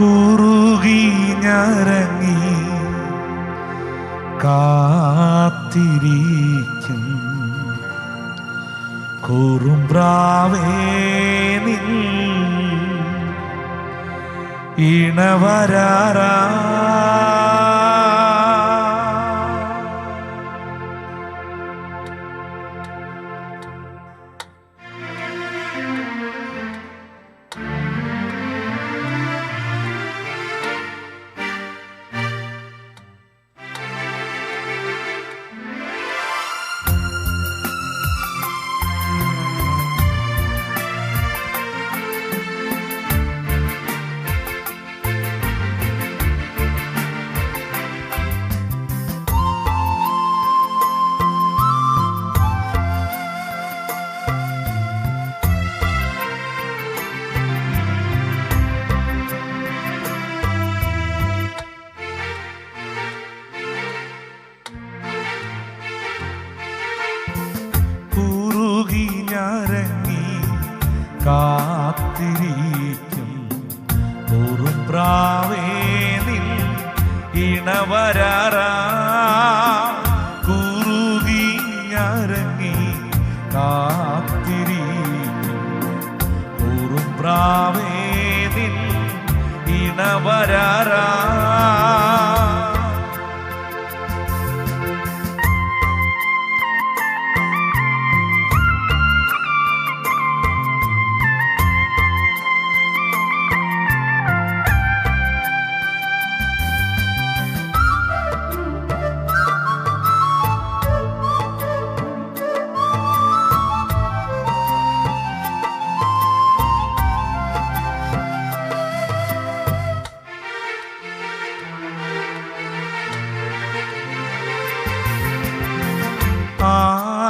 കുറുകി ഞരങ്ങി കാത്തിരിക്കും. കുറുമ്പ്രാവേ നിൻ ഇണവരാറാ കാത്തിരിക്കും. കുറുമ്പ്രാവേ നിൻ ഇണവരാറാ. കുറുകി കാത്തിരിക്കും. കുറുമ്പ്രാവേ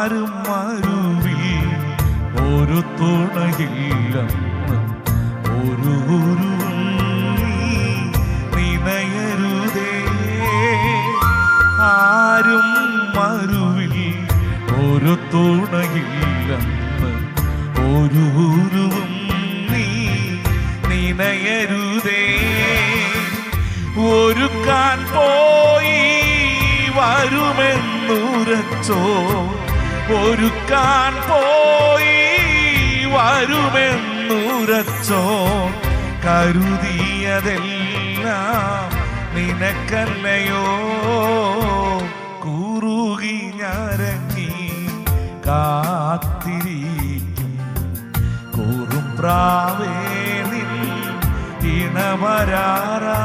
ആരും മരുവിൽ ഒരു തുണയില്ലെന്ന് ഒരു നിനയരുതേ ആരും മരുവിൽ ഒരു തുണയില്ലെന്ന് ഒരു നീ നിനയരുതേ ഒരുക്കാൻ പോയി വരുമെന്നുരച്ചോ. ഒരുക്കാൻ പോയി വരുമെന്നുറച്ചോ? കരുതിയതെല്ലാം നിനക്കല്ലയോ? കുറുകി ഞരങ്ങി കാത്തിരിക്കും. കൂറും പ്രാവേ നിൽ ഇണവരാറാ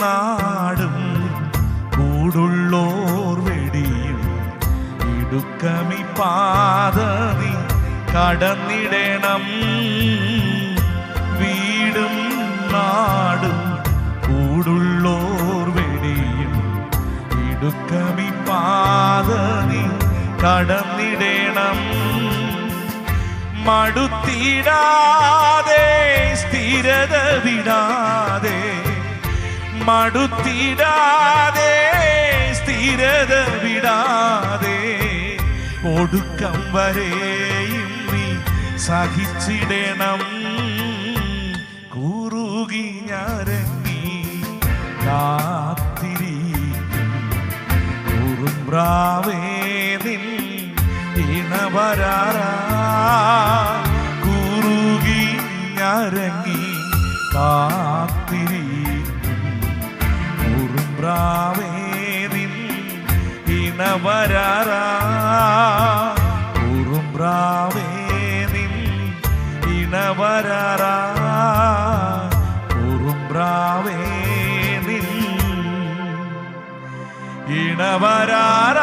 നാടും കൂടുള്ളോർ വെടിയും ഇടുക്കമി പാത നീ കടന്നിടണം. വീടും നാടും കൂടുള്ളോർ വെടിയും ഇടുക്കമി പാത നീ കടന്നിടണം. മടുത്തിടാതെ സ്ഥിരത വിടാതെ മടുത്തിടാതെ സ്ഥിരത വിടാതെ ഒടുക്കം വരെയും നീ സഹിച്ചിടണം. കുറുകി ഞരങ്ങി കാത്തിരിക്കും. കുറുമ്പ്രാവേ നിൻ ഇണവരാറാ കുറുകി ഞരങ്ങി കാത്തിരിക്കും. ഇണവരാറാ കുറുമ്പ്രാവേ നിൻ ഇണവരാറാ. കുറുമ്പ്രാ നിൻ നിൽ ഇണവരാറാ.